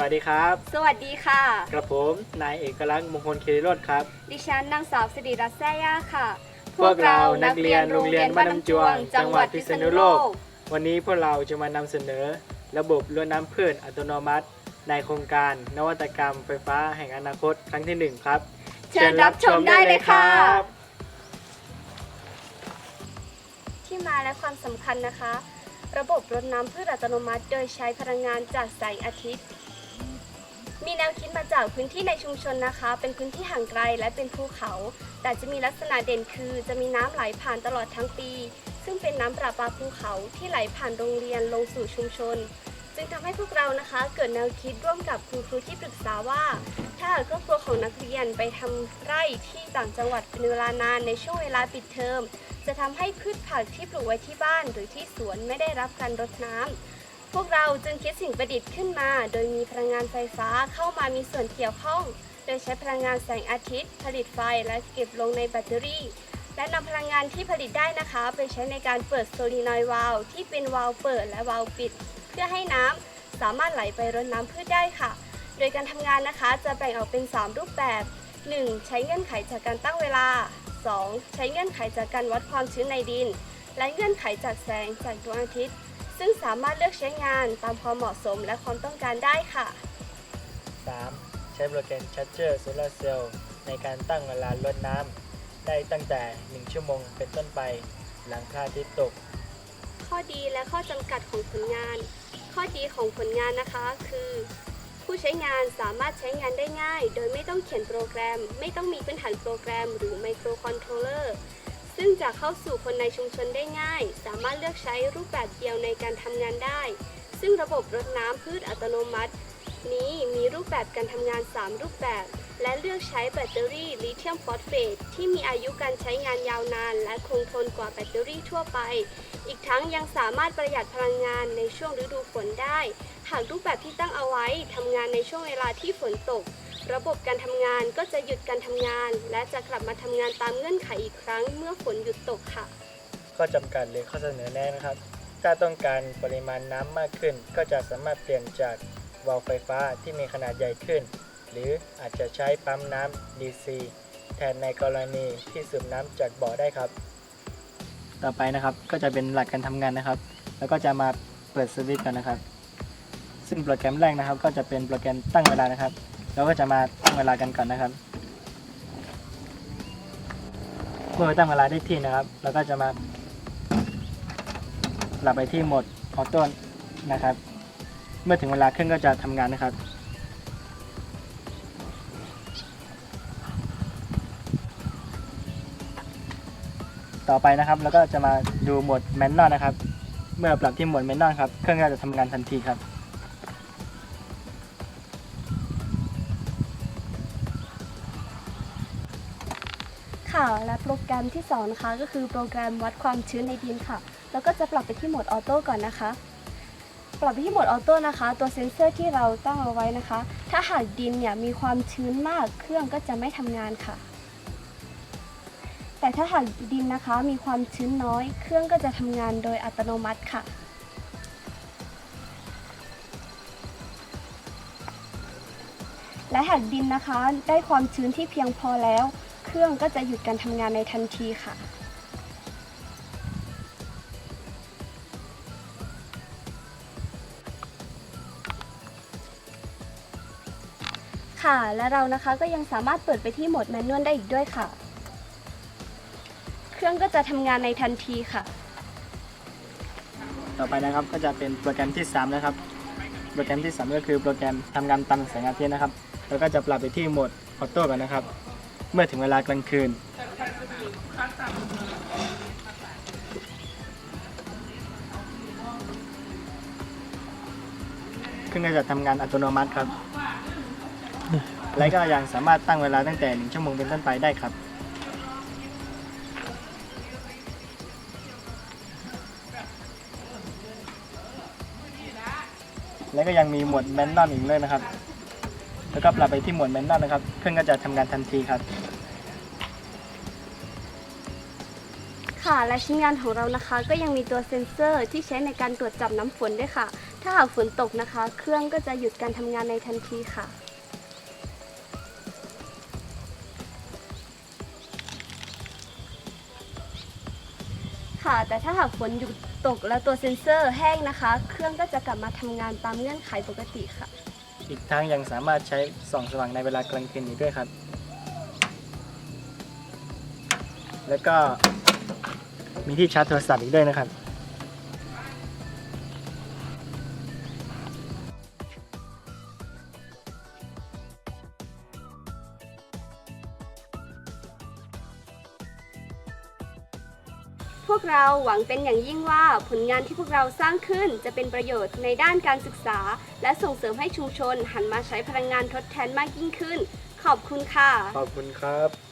วัสดีครับ สวัสดีค่ะ กระผมนายเอกลักษณ์มงคลคีรีโรธครับ ดิฉันนางสาวสิริรัตน์แซ่ย่าค่ะ พวกเรานักเรียนโรงเรียนบ้านน้ำจวง จังหวัดพิษณุโลก วันนี้พวกเราจะมานำเสนอ ระบบรดน้ำพืชอัตโนมัติ ในโครงการ นวัตกรรมไฟฟ้าแห่งอนาคตครั้งที่หนึ่งครับ เชิญรับชมได้เลยค่ะ ที่มาและความสำคัญนะคะระบบรดน้ำพืชอัตโนมัติ โดยใช้พลังงานจากแสงอาทิตย์ มีแนวคิดมาจากพื้นที่ในชุมชนนะคะ เป็นพื้นที่ห่างไกลและเป็นภูเขา แต่จะมีลักษณะเด่นคือ จะมีน้ำไหลผ่านตลอดทั้งปี ซึ่งเป็นน้ำประปาภูเขาที่ไหลผ่านโรงเรียนลงสู่ชุมชน จึงทำให้พวกเรานะคะ เกิดแนวคิดร่วมกับคุณครูที่ปรึกษาว่า ถ้าครอบครัวของนักเรียนไปทำไร่ที่ต่างจังหวัดเป็นเวลานานในช่วงเวลาปิดเทอมจะทำให้พืชผักที่ปลูกไว้ที่บ้านหรือที่สวนไม่ได้รับการรดน้ำ พวกเราจึงคิดสิ่งประดิษฐ์ขึ้นมา โดยมีพลังงานไฟฟ้าเข้ามามีส่วนเกี่ยวข้อง โดยใช้พลังงานแสงอาทิตย์ ผลิตไฟและเก็บลงในแบตเตอรี่ และนำพลังงานที่ผลิตได้นะคะ ไปใช้ในการเปิดโซลีนอยวาล์วที่เป็นวาล์วเปิดและวาล์วปิด เพื่อให้น้ำสามารถไหลไปรดน้ำพืชได้ค่ะ โดยการทำงานนะคะจะแบ่งออกเป็น 3 รูปแบบ 1. ใช้เงื่อนไขจากการตั้งเวลา 2. ใช้เงื่อนไขจากการวัดความชื้นในดิน และเงื่อนไขจากแสงจากดวงอาทิตย์ ซึ่งสามารถเลือกใช้งานตามความเหมาะสมและความต้องการได้ค่ะ 3. ใช้โปรแกรม Charger Solar Cell ในการตั้งเวลารดน้ำได้ตั้งแต่ 1 ชั่วโมงเป็นต้นไป หลังพระอาทิตย์ตก ข้อดีและข้อจำกัดของผลงาน ข้อดีของผลงานนะคะคือ ผู้ใช้งานสามารถใช้งานได้ง่าย โดยไม่ต้องเขียนโปรแกรม ไม่ต้องมีพื้นฐานโปรแกรม หรือไมโครคอนโทรลเลอร์ ซึ่งจะเข้าสู่คนในชุมชนได้ง่าย สามารถเลือกใช้รูปแบบเดียวในการทำงานได้ ซึ่งระบบรดน้ำพืชอัตโนมัติ นี้มีรูปแบบการทำงาน 3 รูปแบบ และเลือกใช้แบตเตอรี่ลิเธียมฟอสเฟตที่มีอายุการใช้งานยาวนาน และคงทนกว่าแบตเตอรี่ทั่วไป อีกทั้งยังสามารถประหยัดพลังงานในช่วงฤดูฝนได้ หากรูปแบบที่ตั้งเอาไว้ทำงานในช่วงเวลาที่ฝนตก ระบบการทำงานก็จะหยุดการทำงาน และจะกลับมาทำงานตามเงื่อนไขอีกครั้งเมื่อฝนหยุดตกค่ะ ข้อจำกัดหรือข้อเสนอแนะนะครับ ถ้าต้องการปริมาณน้ำมากขึ้น ก็จะสามารถเปลี่ยนจากวาล์วไฟฟ้าที่มีขนาดใหญ่ขึ้น หรืออาจจะใช้ปั๊มน้ำ DC แทนในกรณีที่สูบน้ำจากบ่อได้ครับ ต่อไปนะครับก็จะเป็นหลักการทำงานนะครับ แล้วก็จะมาเปิดสวิตช์กันนะครับ ซึ่งโปรแกรมแรกนะครับ ก็จะเป็นโปรแกรมตั้งเวลานะครับ เราก็จะมาตั้งเวลากันก่อนนะครับ เมื่อตั้งเวลาได้ที่นะครับ เราก็จะมาปรับไปที่โหมดออโต้นะครับ เมื่อถึงเวลาเครื่องก็จะทำงานนะครับ ต่อไปนะครับแล้วก็จะมาดูโหมดแมนนวลนะครับ เมื่อปรับที่โหมดแมนนวลครับ เครื่องก็จะทำงานทันทีครับ ค่ะ และโปรแกรมที่สองนะคะก็คือโปรแกรมวัดความชื้นในดินค่ะ แล้วก็จะปรับไปที่โหมดออโต้ก่อนนะคะ ปรับไปที่โหมดออโต้นะคะ ตัวเซ็นเซอร์ที่เราตั้งเอาไว้นะคะ ถ้าหากดินเนี่ยมีความชื้นมากเครื่องก็จะไม่ทำงานค่ะ แต่ถ้าหากดินนะคะมีความชื้นน้อย เครื่องก็จะทำงานโดยอัตโนมัติค่ะและหากดินนะคะ ได้ความชื้นที่เพียงพอแล้ว เครื่องก็จะหยุดการทำงานในทันทีค่ะ ค่ะ และเรานะคะก็ยังสามารถเปิดไปที่โหมดแมนนวลได้อีกด้วยค่ะ เครื่องก็จะทำงานในทันทีค่ะ ต่อไปนะครับก็จะเป็นโปรแกรมที่ 3 นะครับ โปรแกรมที่ 3 ก็คือโปรแกรมทำงานตามแสงอาทิตย์นะครับ แล้วก็จะปรับไปที่โหมดออโต้ก่อนนะครับ เมื่อถึงเวลากลางคืน เครื่องก็จะทำงานอัตโนมัติครับ และก็ยังสามารถตั้งเวลาตั้งแต่1ชั่วโมงเป็นต้นไปได้ครับแล้วก็ยังมีหมวดแมนนวลอีกเลยนะครับ แล้วก็ปรับไปที่หมดแมนนวลนะครับ เครื่องก็จะทำงานทันทีครับ ค่ะ และชิ้นงานของเรานะคะ ก็ยังมีตัวเซ็นเซอร์ที่ใช้ในการตรวจจับน้ำฝนด้วยค่ะ ถ้าหากฝนตกนะคะ เครื่องก็จะหยุดการทำงานในทันทีค่ะ ค่ะ แต่ถ้าหากฝนหยุดตกแล้วตัวเซ็นเซอร์แห้งนะคะ เครื่องก็จะกลับมาทำงานตามเงื่อนไขปกติค่ะ อีกทั้งยังสามารถใช้ส่องสว่างในเวลากลางคืนอีกด้วยครับ แล้วก็มีที่ชาร์จโทรศัพท์อีกด้วยนะครับ พวกเราหวังเป็นอย่างยิ่งว่าผลงานที่พวกเราสร้างขึ้นจะเป็นประโยชน์ในด้านการศึกษา และส่งเสริมให้ชุมชนหันมาใช้พลังงานทดแทนมากยิ่งขึ้น ขอบคุณค่ะ ขอบคุณครับ